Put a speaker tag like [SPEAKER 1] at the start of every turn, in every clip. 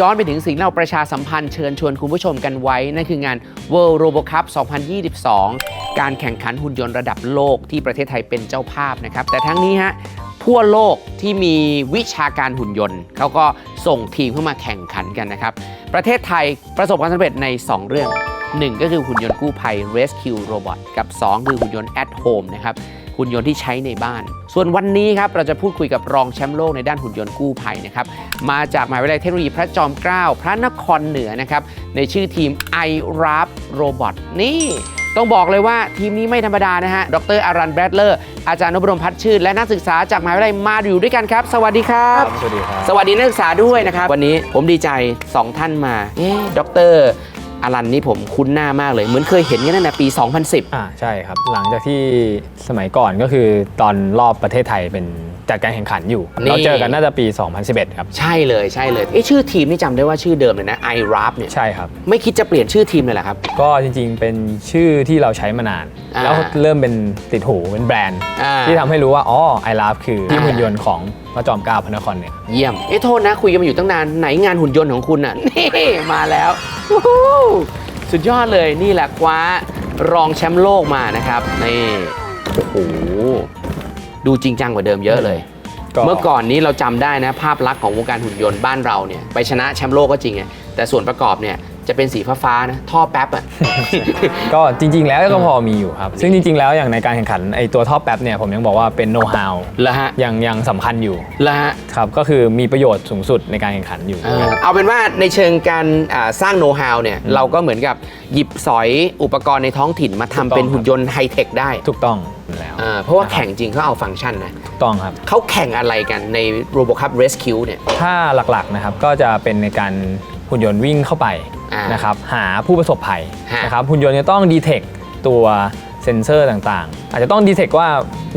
[SPEAKER 1] ย้อนไปถึงสิ่งเราประชาสัมพันธ์เชิญชวนคุณผู้ชมกันไว้ นั่นคืองาน World Robo Cup 2022 การแข่งขันหุ่นยนต์ระดับโลกที่ประเทศไทยเป็นเจ้าภาพนะครับ แต่ทั้งนี้ฮะทั่วโลกที่มีวิชาการหุ่นยนต์เขาก็ส่งทีมเข้ามาแข่งขันกันนะครับ ประเทศไทยประสบความสำเร็จใน 2 เรื่อง 1 ก็คือหุ่นยนต์กู้ภัย Rescue Robot กับ 2 คือหุ่นยนต์ at home นะครับ หุ่นยนต์ที่ใช้ในบ้าน ส่วนวันนี้ครับเราจะพูดคุยกับรองแชมป์โลกในด้านหุ่นยนต์กู้ภัยนะครับมาจากมหาวิทยาลัยเทคโนโลยีพระจอมเกล้าพระนครเหนือนะครับในชื่อทีม i r a p Robot นี่ต้องบอกเลยว่าทีมนี้ไม่ธรรมดานะฮะ ดรอารันแบรดเลอร์ อาจารย์นพดลพัฒน์ชื่น และนักศึกษาจากมหาวิทยาลัยมาอยู่ด้วยกันครับ สวัสดีครับ
[SPEAKER 2] สวัสดีครับ
[SPEAKER 1] สวัสดีนักศึกษาด้วยนะครับ วันนี้ผมดีใจ 2 ท่านมาเอ๊ะดร อารันนี่ผมคุ้นหน้ามากเลย เหมือนเคยเห็นกันตั้งแต่ปี 2010
[SPEAKER 2] อ่าใช่ครับ หลังจากที่สมัยก่อนก็คือตอนรอบประเทศไทยเป็น จัดการแข่งขันอยู่
[SPEAKER 1] นี่
[SPEAKER 2] เราเจอกันน่าจะปี 2011 ครับ
[SPEAKER 1] ใช่เลยใช่เลยเอ๊ะชื่อทีมนี่จำได้ว่าชื่อเดิมเลยนะ i r a p เนี่ย
[SPEAKER 2] ใช่ครับ
[SPEAKER 1] ไม่คิดจะเปลี่ยนชื่อทีมเลยเหรอครับ
[SPEAKER 2] ก็จริงๆ เป็นชื่อที่เราใช้มานาน
[SPEAKER 1] อ่า
[SPEAKER 2] แล้วเริ่มเป็นติดหูเป็นแบรนด์
[SPEAKER 1] อ่า
[SPEAKER 2] ที่ทำให้รู้ว่า อ๋อไอลาฟคือที่
[SPEAKER 1] อ่า
[SPEAKER 2] หุ่นยนต์ของพระจอมเกล้าพระนครเนี่ย
[SPEAKER 1] เยี่ยม เอ๊ะโทษนะ คุยกันมาอยู่ตั้งนาน ไหนงานหุ่นยนต์ของคุณอะ นี่มาแล้ววู้ฮู้สุดยอดเลยนี่แหละคว้ารองแชมป์โลกมานะครับ นี่ โอ้โห ดูจริงจังกว่าเดิมเยอะเลย
[SPEAKER 2] ก็
[SPEAKER 1] เมื่อก่อนนี้เราจำได้นะภาพลักษณ์ของวงการหุ่นยนต์บ้านเราเนี่ยไปชนะแชมป์โลกก็จริงไงแต่ส่วนประกอบเนี่ยจะเป็นสีฟ้าๆนะท่อแป๊บอะ
[SPEAKER 2] ก็จริง ๆ แล้วก็พอมีอยู่ครับ ซึ่งจริง ๆ แล้วอย่างในการแข่งขันไอตัวท่อแป๊บเนี่ยผมยังบอกว่าเป็นโน้ตฮาว
[SPEAKER 1] แล้วฮะ
[SPEAKER 2] ยังยังสำคัญอยู่
[SPEAKER 1] แล้วฮะ
[SPEAKER 2] ครับก็คือมีประโยชน์สูงสุดในการแข่งขันอยู่
[SPEAKER 1] เออเอาเป็นว่าในเชิงการอ่าสร้างโน้ตฮาวเนี่ยเราก็เหมือนกับหยิบสอยอุปกรณ์ในท้องถิ่นมาทำเป็นหุ่นยนต์ไฮเทคได้
[SPEAKER 2] ถูกต้องแล้ว
[SPEAKER 1] อ่าเพราะว่าแข่งจริงเขาเอาฟังก์ชันนะ
[SPEAKER 2] ถูกต้องครับ
[SPEAKER 1] เขาแข่งอะไรกันใน RoboCup Rescue เนี่ย
[SPEAKER 2] ถ้าหลักๆนะครับก็จะเป็นในการหุ่นยนต์วิ่งเข้าไป
[SPEAKER 1] อ่าน
[SPEAKER 2] นะครับหาผู้ประสบภัย
[SPEAKER 1] ฮะ
[SPEAKER 2] นะครับหุ่นยนต์จะต้องดีเทคตัวเซ็นเซอร์ต่างๆ อาจจะต้องดีเทคว่า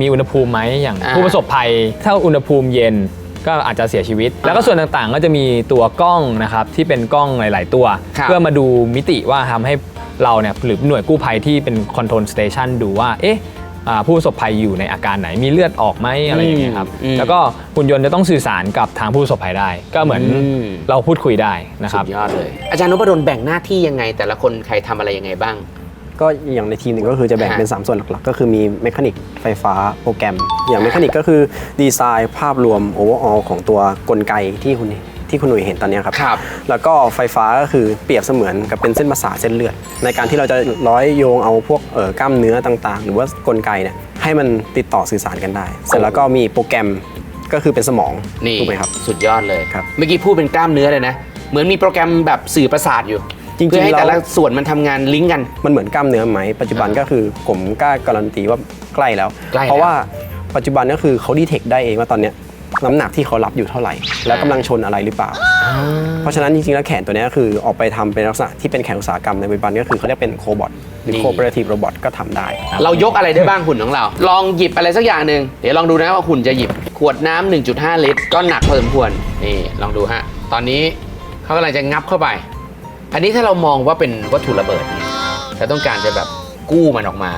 [SPEAKER 2] มีอุณหภูมิไหมอย่าง
[SPEAKER 1] อ่า
[SPEAKER 2] ผู้ประสบภัย ถ้าอุณหภูมิเย็นก็อาจจะเสียชีวิต แล้วก็ส่วนต่างๆ ก็จะมีตัวกล้องนะครับที่เป็นกล้องหลาย ๆ ตัว
[SPEAKER 1] ครับ
[SPEAKER 2] เพื่อมาดูมิติว่าทำให้เราเนี่ยหรือหน่วยกู้ภัยที่เป็นคอนโทรลสเตชันดูว่าเอ๊ะ อ่าผู้ประสบภัยอยู่ในอาการไหนมีเลือดออกไหมอะไรอย่างเงี้ยครับ
[SPEAKER 1] อืม
[SPEAKER 2] แล้วก็หุ่นยนต์จะต้องสื่อสารกับทางผู้ประสบภัยได้ ก็เหมือน
[SPEAKER 1] อืม
[SPEAKER 2] เราพูดคุยได้นะครับ
[SPEAKER 1] สุดยอดเลย อาจารย์นพดลแบ่งหน้าที่ยังไง แต่ละคนใครทำอะไรยังไงบ้าง
[SPEAKER 3] ก็อย่างในทีมหนึ่งก็คือจะแบ่ง
[SPEAKER 1] ฮะ
[SPEAKER 3] เป็น 3 ส่วนหลักๆ ก็คือมีเมคานิกไฟฟ้าโปรแกรม อย่างเมคานิกก็คือดีไซน์ภาพรวมโอเวอร์ออของตัวกลไกที่คุณ ที่คุณหนุ่ยเห็นตอนเนี้ยครับ
[SPEAKER 1] ครับ
[SPEAKER 3] แล้วก็ไฟฟ้าก็คือเปรียบเสมือนกับเป็นเส้นประสาทเส้นเลือด ในการที่เราจะร้อยโยงเอาพวกเอ่อกล้ามเนื้อต่างๆ หรือว่ากลไกเนี่ยให้มันติดต่อสื่อสารกันได้ เสร็จแล้วก็มีโปรแกรมก็คือเป็นสมอง
[SPEAKER 1] นี่
[SPEAKER 3] ถูกไหมครับ
[SPEAKER 1] สุดยอดเลย
[SPEAKER 3] ครับ
[SPEAKER 1] เมื่อกี้พูดเป็นกล้ามเนื้อเลยนะ เหมือนมีโปรแกรมแบบสื่อประสาทอยู่
[SPEAKER 3] จริงๆ
[SPEAKER 1] เพื่อให้
[SPEAKER 3] แล้ว
[SPEAKER 1] แต่ละส่วนมันทำงานลิงก์กัน
[SPEAKER 3] มันเหมือนกล้ามเนื้อไหมปัจจุบัน
[SPEAKER 1] อ่า
[SPEAKER 3] ก็คือผมกล้าการันตีว่าใกล้แล้ว
[SPEAKER 1] ใกล้แล้ว
[SPEAKER 3] เพราะว่าปัจจุบันก็คือเขาดีเทคได้เองว่าตอนเนี้ย น้ำหนักที่เขารับอยู่เท่าไหร่ แล้วกำลังชนอะไรหรือเปล่า เพราะฉะนั้นจริงๆแล้วแขนตัวเนี้ยก็คือออกไปทำเป็นลักษณะที่เป็นแขนอุตสาหกรรมในปัจจุบันก็คือเขาเรียกเป็นโคบอทหรือ
[SPEAKER 1] นี่
[SPEAKER 3] โคเปอเรทีฟโรบอทก็ทำได้
[SPEAKER 1] เรายกอะไรได้บ้างหุ่นของเรา ลองหยิบอะไรสักอย่างหนึ่งเดี๋ยวลองดูนะว่าหุ่นจะหยิบขวดน้ำ1.5 ลิตร ก็หนักพอสมควร นี่ลองดูฮะ ตอนนี้เขากำลังจะงับเข้าไป อันนี้ถ้าเรามองว่าเป็นวัตถุระเบิดเนี่ยเราต้องการจะแบบกู้มันออกมา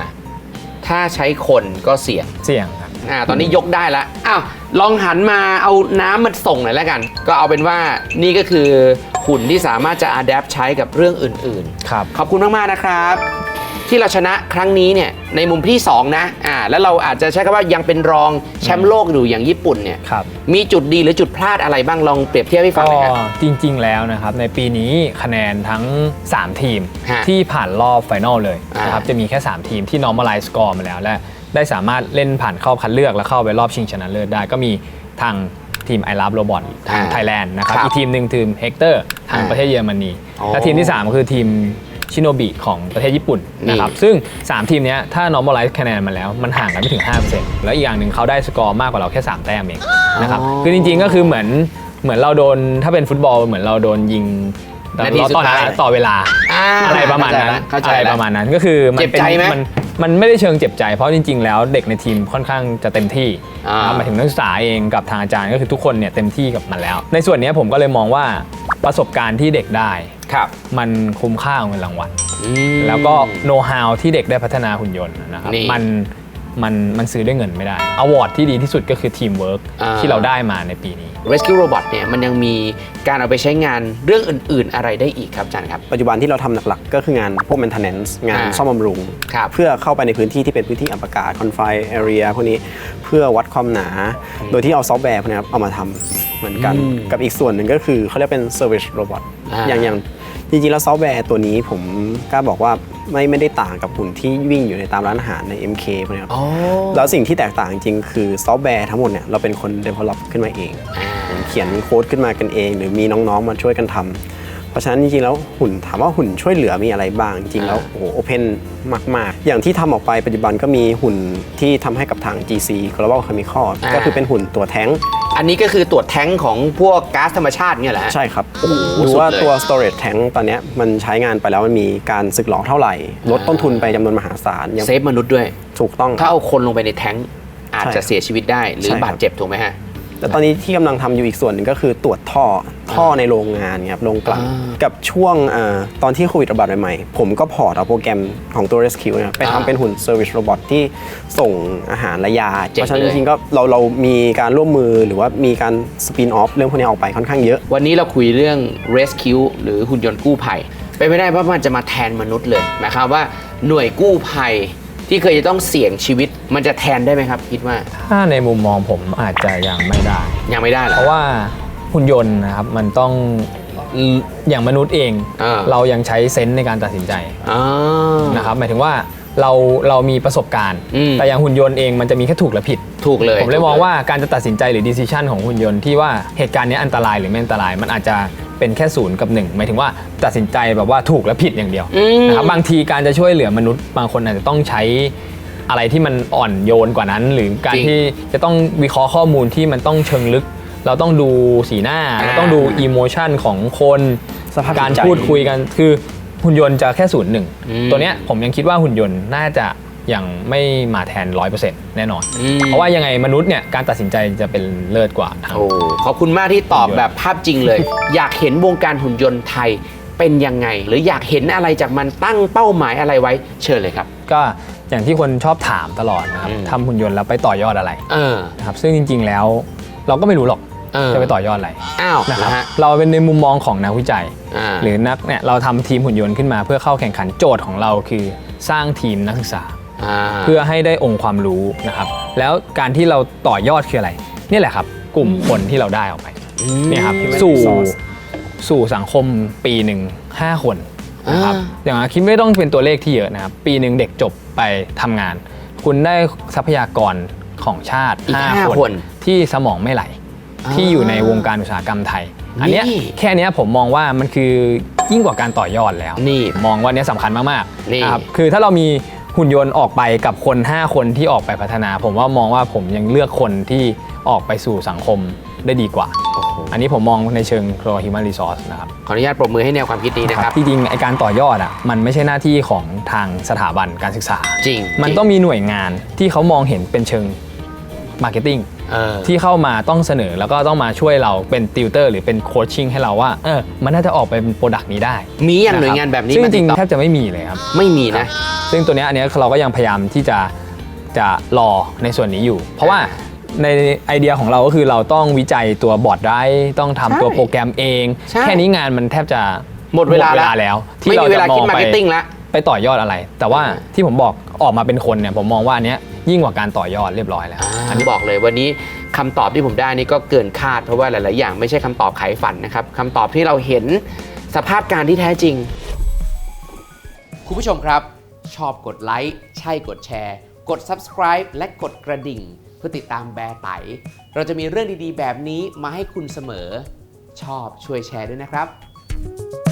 [SPEAKER 1] ถ้าใช้คนก็เสี่ยง
[SPEAKER 2] เสี่ยงครับ
[SPEAKER 1] อ่าตอนนี้ยกได้แล้วอ้าว ลองหันมาเอาน้ำมาส่งหน่อยแล้วกัน ก็เอาเป็นว่านี่ก็คือหุ่นที่สามารถจะอัดแอปใช้กับเรื่องอื่นๆ
[SPEAKER 2] ครับ
[SPEAKER 1] ขอบคุณมากๆนะครับ ที่เราชนะครั้งนี้เนี่ยในมุมที่ 2 นะอ่าแล้วเราอาจจะใช้คำว่ายังเป็นรองแชมป์โลกอยู่อย่างญี่ปุ่นเนี่ย
[SPEAKER 2] ครับ
[SPEAKER 1] มีจุดดีหรือจุดพลาดอะไรบ้างลองเปรียบเทียบให้ฟัง
[SPEAKER 2] ก็
[SPEAKER 1] หน่อยครับ
[SPEAKER 2] จริงๆแล้วนะครับ ในปีนี้คะแนนทั้ง 3 ทีม
[SPEAKER 1] ฮะ
[SPEAKER 2] ที่ผ่านรอบไฟนอลเลย
[SPEAKER 1] อ่าน
[SPEAKER 2] นะครับจะมีแค่ 3 ทีมที่ normalize score มาแล้วและ ได้สามารถเล่นผ่านเข้าคัดเลือกและเข้าไปรอบชิงชนะเลิศได้ ก็มีทางทีม I Love Robot ทาง
[SPEAKER 1] อ่า
[SPEAKER 2] ไทยแลนด์นะครับ
[SPEAKER 1] ครับ
[SPEAKER 2] อีกทีมหนึ่งทีม Hector ทาง
[SPEAKER 1] อ่า
[SPEAKER 2] ประเทศเยอรมนี
[SPEAKER 1] อ๋อ
[SPEAKER 2] และทีมที่ 3 ก็คือทีมชิโนบิของประเทศญี่ปุ่นนะครับ
[SPEAKER 1] นี่
[SPEAKER 2] ซึ่ง 3 ทีมเนี้ยถ้า normalize คะแนนมาแล้ว มันห่างกันไม่ถึง 5%แล้วอีกอย่างหนึ่งเขาได้สกอร์มากกว่าเราแค่ 3 แต้มเองนะครับ
[SPEAKER 1] อ๋อ
[SPEAKER 2] คือจริงๆก็คือเหมือนเหมือนเราโดนถ้าเป็นฟุตบอลเหมือนเราโดนยิง
[SPEAKER 1] นาทีสุด
[SPEAKER 2] ต่อ
[SPEAKER 1] ท้าย
[SPEAKER 2] ต่อเวลา
[SPEAKER 1] อ่า
[SPEAKER 2] อะไรประมาณนั้น
[SPEAKER 1] เข้าใจ
[SPEAKER 2] อะไร
[SPEAKER 1] แล้ว
[SPEAKER 2] ประมาณนั้นก็คือมั
[SPEAKER 1] เจ็บ
[SPEAKER 2] เป็น
[SPEAKER 1] ใจไหม
[SPEAKER 2] มัน มันไม่ได้เชิงเจ็บใจ เพราะจริง ๆ แล้วเด็กในทีมค่อนข้างจะเต็มที่
[SPEAKER 1] อ่า
[SPEAKER 2] นะครับหมายถึงนักศึกษาเองกับทางอาจารย์ก็คือทุกคนเนี่ยเต็มที่กับมันแล้ว ในส่วนเนี้ยผมก็เลยมองว่าประสบการณ์ที่เด็กได้
[SPEAKER 1] ครับ
[SPEAKER 2] มันคุ้มค่าของเงินรางวัล
[SPEAKER 1] อืม
[SPEAKER 2] แล้วก็โน้ตฮาวที่เด็กได้พัฒนาหุ่นยนต์นะครับ
[SPEAKER 1] นี่
[SPEAKER 2] มัน มันมันซื้อด้วยเงินไม่ได้อวอร์ดที่ดีที่สุดก็คือทีมเวิร์ก
[SPEAKER 1] อ่า
[SPEAKER 2] ที่เราได้มาในปีนี้
[SPEAKER 1] Rescue Robot เนี่ยมันยังมีการเอาไปใช้งานเรื่องอื่น ๆ อะไรได้อีกครับอาจารย์ครับ
[SPEAKER 3] ปัจจุบันที่เราทำหลักๆ ก็คืองานพวก maintenance งาน
[SPEAKER 1] อ่า
[SPEAKER 3] ซ่อมบำรุง
[SPEAKER 1] ครับ
[SPEAKER 3] เพื่อเข้าไปในพื้นที่ที่เป็นพื้นที่อับอากาศ confine area พวกนี้เพื่อวัดความหนา โดยที่เอาซอฟต์แวร์พวกนี้ครับเอามาทำเหมือนกัน
[SPEAKER 1] อืม
[SPEAKER 3] กับอีกส่วนหนึ่งก็คือเขาเรียกเป็น service robot
[SPEAKER 1] อ่า
[SPEAKER 3] อย่างอย่าง จริงๆแล้วซอฟต์แวร์ตัวนี้ผมกล้าบอกว่าไม่ไม่ได้ต่างกับหุ่นที่วิ่งอยู่ในตามร้านอาหารใน MK พวกนี้ครับ
[SPEAKER 1] อ๋อ
[SPEAKER 3] แล้วสิ่งที่แตกต่างจริงๆคือซอฟต์แวร์ทั้งหมดเนี่ยเราเป็นคน develop ขึ้นมาเอง เขียนโค้ดขึ้นมากันเอง หรือมีน้องๆมาช่วยกันทำ เพราะฉะนั้นจริงๆแล้วหุ่นถามว่าหุ่นช่วยเหลือมีอะไรบ้าง จริงๆแล้ว
[SPEAKER 1] อ่า
[SPEAKER 3] โอ้โหโอเพนมาก ๆ อย่างที่ทำออกไปปัจจุบันก็มีหุ่นที่ทำให้กับทาง GC Global Chemical ก็คือเป็นหุ่นตัวแท้ง
[SPEAKER 1] อันนี้ก็คือตรวจแท้งของพวกก๊าซธรรมชาติเนี่ยแหละฮะ
[SPEAKER 3] ใช่ครับ
[SPEAKER 1] โอ้โห
[SPEAKER 3] ดู
[SPEAKER 1] สุด
[SPEAKER 3] ว่า
[SPEAKER 1] เลย
[SPEAKER 3] ตัว storage tank ตอนเนี้ยมันใช้งานไปแล้วมันมีการสึกหรอเท่าไหร่ ลดต้นทุนไปจำนวนมหาศาลยัง
[SPEAKER 1] เซฟมนุษย์ด้วย
[SPEAKER 3] ถูกต้องค
[SPEAKER 1] ถ้า
[SPEAKER 3] รับ
[SPEAKER 1] เอาคนลงไปในแท้งอาจ
[SPEAKER 3] ใช่
[SPEAKER 1] จะเสียชีวิตได้หรือ
[SPEAKER 3] ใช่ครับ
[SPEAKER 1] บาดเจ็บถูกไหมฮะ
[SPEAKER 3] แต่ตอนนี้ที่กำลังทำอยู่อีกส่วนหนึ่งก็คือตรวจท่อท่อในโรงงานครับโรงกลั่น
[SPEAKER 1] อ่า
[SPEAKER 3] กับช่วงเออตอนที่โควิดระบาดใหม่ๆ ผมก็พอร์ตเอาโปรแกรมของตัว Rescue เนี่ยไป
[SPEAKER 1] อ่า
[SPEAKER 3] ทำเป็นหุ่น Service Robot ที่ส่งอาหารและยา
[SPEAKER 1] เจ๋ง
[SPEAKER 3] เพราะฉะนั้น
[SPEAKER 1] เล
[SPEAKER 3] จ
[SPEAKER 1] ย
[SPEAKER 3] ริงๆก็เราเรามีการร่วมมือหรือว่ามีการสปินออฟเรื่องพวกนี้ออกไปค่อนข้างเยอะ
[SPEAKER 1] วันนี้เราคุยเรื่อง rescue หรือหุ่นยนต์กู้ภัยเป็นไม่ได้เพราะมันจะมาแทนมนุษย์เลยหมายความว่าหน่วยกู้ภัย ที่เคยจะต้องเสี่ยงชีวิตมันจะแทนได้ไหมครับ คิดว่า
[SPEAKER 2] ถ้าในมุมมองผมอาจจะยังไม่ได้
[SPEAKER 1] ยังไม่ได้เหรอ
[SPEAKER 2] เพราะว่าหุ่นยนต์นะครับมันต้องอย่างมนุษย์เอง
[SPEAKER 1] อ่า
[SPEAKER 2] เรายังใช้เซนส์ในการตัดสินใจ
[SPEAKER 1] อ๋อ
[SPEAKER 2] นะครับหมายถึงว่าเราเรามีประสบการณ์
[SPEAKER 1] อืม
[SPEAKER 2] แต่อย่างหุ่นยนต์เองมันจะมีแค่ถูกและผิด
[SPEAKER 1] ถูกเลย
[SPEAKER 2] ผมเลย
[SPEAKER 1] ถูก
[SPEAKER 2] มองว่าการจะตัดสินใจหรือ decision ของหุ่นยนต์ที่ว่าเหตุการณ์เนี้ยอันตรายหรือไม่อันตราย มันอาจจะ เป็นแค่ศูนย์กับหนึ่งหมายถึงว่าตัดสินใจแบบว่าถูกและผิดอย่างเดียว
[SPEAKER 1] อืม
[SPEAKER 2] นะครับบางทีการจะช่วยเหลือมนุษย์บางคนอาจจะต้องใช้อะไรที่มันอ่อนโยนกว่านั้น หรือการที่จะต้องวิเคราะห์ข้อมูลที่มันต้องเชิงลึก เราต้องดูสีหน้าเราต้องดูอิโมชันของคน
[SPEAKER 3] สภาพจิตใจ
[SPEAKER 2] การพูดคุยกันคือหุ่นยนต์จะแค่ศูนย์หนึ่ง
[SPEAKER 1] อืม
[SPEAKER 2] ตัวเนี้ยผมยังคิดว่าหุ่นยนต์น่าจะ ยังไม่มาแทน 100%แน่นอน
[SPEAKER 1] อืม
[SPEAKER 2] เพราะว่ายังไงมนุษย์เนี่ยการตัดสินใจจะเป็นเลิศกว่าทาง
[SPEAKER 1] โอ้ขอบคุณมากที่ตอบแบบภาพจริงเลย อยากเห็นวงการหุ่นยนต์ไทยเป็นยังไง หรืออยากเห็นอะไรจากมันตั้งเป้าหมายอะไรไว้เชิญเลยครับ
[SPEAKER 2] ก็อย่างที่คนชอบถามตลอดนะครับ
[SPEAKER 1] อืม
[SPEAKER 2] ทำหุ่นยนต์แล้วไปต่อยอดอะไร
[SPEAKER 1] เออ
[SPEAKER 2] นะครับซึ่งจริง ๆ แล้วเราก็ไม่รู้หรอก
[SPEAKER 1] เออ
[SPEAKER 2] จะไปต่อยอดอะไร
[SPEAKER 1] อ้าว
[SPEAKER 2] นะครับ
[SPEAKER 1] นะฮะ
[SPEAKER 2] เราเป็นในมุมมองของนักวิจัย
[SPEAKER 1] อ่า
[SPEAKER 2] หรือนักเนี่ยเราทำทีมหุ่นยนต์ขึ้นมาเพื่อเข้าแข่งขันโจทย์ของเราคือสร้างทีมนักศึกษาา เพื่อให้ได้องค์ความรู้นะครับ แล้วการที่เราต่อยอดคืออะไรนี่แหละครับ กลุ่มคนที่เราได้ออกไป
[SPEAKER 1] ม
[SPEAKER 2] เนี่ยครับ
[SPEAKER 3] Human
[SPEAKER 2] สู่
[SPEAKER 3] resource
[SPEAKER 2] สู่สังคมปีหนึ่งห้าคนนะครับ
[SPEAKER 1] อ่า
[SPEAKER 2] อย่างคิดไม่ต้องเป็นตัวเลขที่เยอะนะครับ ปีหนึ่งเด็กจบไปทำงาน คุณได้ทรัพยากรของชาติ
[SPEAKER 1] อีก
[SPEAKER 2] ห้า
[SPEAKER 1] ห้า
[SPEAKER 2] คน
[SPEAKER 1] คน
[SPEAKER 2] ที่สมองไม่ไหล
[SPEAKER 1] อ่า
[SPEAKER 2] ที่อยู่ในวงการอุตสาหกรรมไทย อันเนี้ย
[SPEAKER 1] นี่
[SPEAKER 2] แค่เนี้ยผมมองว่ามันคือยิ่งกว่าการต่อยอดแล้ว
[SPEAKER 1] นี่
[SPEAKER 2] มองว่าเนี้ยสำคัญมาก
[SPEAKER 1] นี่
[SPEAKER 2] ๆนะครับคือถ้าเรามี หุ่นยนต์ออกไปกับคน 5 คนที่ออกไปพัฒนา ผมว่ามองว่าผมยังเลือกคนที่ออกไปสู่สังคมได้ดีกว่า
[SPEAKER 1] โอ้โห
[SPEAKER 2] อันนี้ผมมองในเชิง core human resource นะครับ
[SPEAKER 1] ขออนุญาตปรบมือให้แนวความคิดนี้นะครับ
[SPEAKER 2] ที่จริงไอการต่อยอดอะมันไม่ใช่หน้าที่ของทางสถาบันการศึกษา
[SPEAKER 1] จริง
[SPEAKER 2] มัน
[SPEAKER 1] จริ
[SPEAKER 2] ต้องมีหน่วยงานที่เขามองเห็นเป็นเชิง marketing
[SPEAKER 1] เออ
[SPEAKER 2] ที่เข้ามาต้องเสนอแล้วก็ต้องมาช่วยเราเป็นติวเตอร์หรือเป็นโคชชิ่งให้เราว่าเออมันน่าจะออกไปเป็นโปรดักต์นี้ได้
[SPEAKER 1] มีอย่างะหน่วย
[SPEAKER 2] ค
[SPEAKER 1] งานแบบนี้
[SPEAKER 2] ซึ่ง
[SPEAKER 1] มา
[SPEAKER 2] จ
[SPEAKER 1] ติ
[SPEAKER 2] ริ
[SPEAKER 1] ด
[SPEAKER 2] ง
[SPEAKER 1] ต่อ
[SPEAKER 2] ๆแทบจะไม่มีเลยครับ
[SPEAKER 1] ไม่มีนะ
[SPEAKER 2] ซึ่งตัวเนี้ยอันเนี้ยเราก็ยังพยายามที่จะจะรอในส่วนนี้อยู่ เพราะว่าในไอเดียของเราก็คือเราต้องวิจัยตัวบอร์ดได้ต้องทำตัว
[SPEAKER 1] ใช่
[SPEAKER 2] โปรแกรมเอง
[SPEAKER 1] ใช่
[SPEAKER 2] แค่นี้งานมันแทบจะ
[SPEAKER 1] หมดเวลาแล้ว
[SPEAKER 2] แล้ว
[SPEAKER 1] ไม่
[SPEAKER 2] ที่เรา
[SPEAKER 1] มีเว
[SPEAKER 2] จะ
[SPEAKER 1] ลาม
[SPEAKER 2] อ
[SPEAKER 1] คิด
[SPEAKER 2] ง
[SPEAKER 1] มา
[SPEAKER 2] ไป
[SPEAKER 1] ร์เก็ตติ้งละ
[SPEAKER 2] ไปต่อยอดอะไร แต่ว่า
[SPEAKER 1] อ่า
[SPEAKER 2] ที่ผมบอกออกมาเป็นคนเนี่ยผมมองว่าอันเนี้ย ยิ่งกว่าการต่อยอดเรียบร้อยแล้ว
[SPEAKER 1] อันนี้บอกเลยวันนี้คำตอบที่ผมได้นี่ก็เกินคาดเพราะว่าหลาย ๆ อย่างไม่ใช่คำตอบไขฝันนะครับคำตอบที่เราเห็นสภาพการที่แท้จริง คุณผู้ชมครับ ชอบกดไลค์ใช่กดแชร์ กด subscribe และกดกระดิ่ง เพื่อติดตามแบร์ไต เราจะมีเรื่องดี ๆ แบบนี้มาให้คุณเสมอ ชอบช่วยแชร์ด้วยนะครับ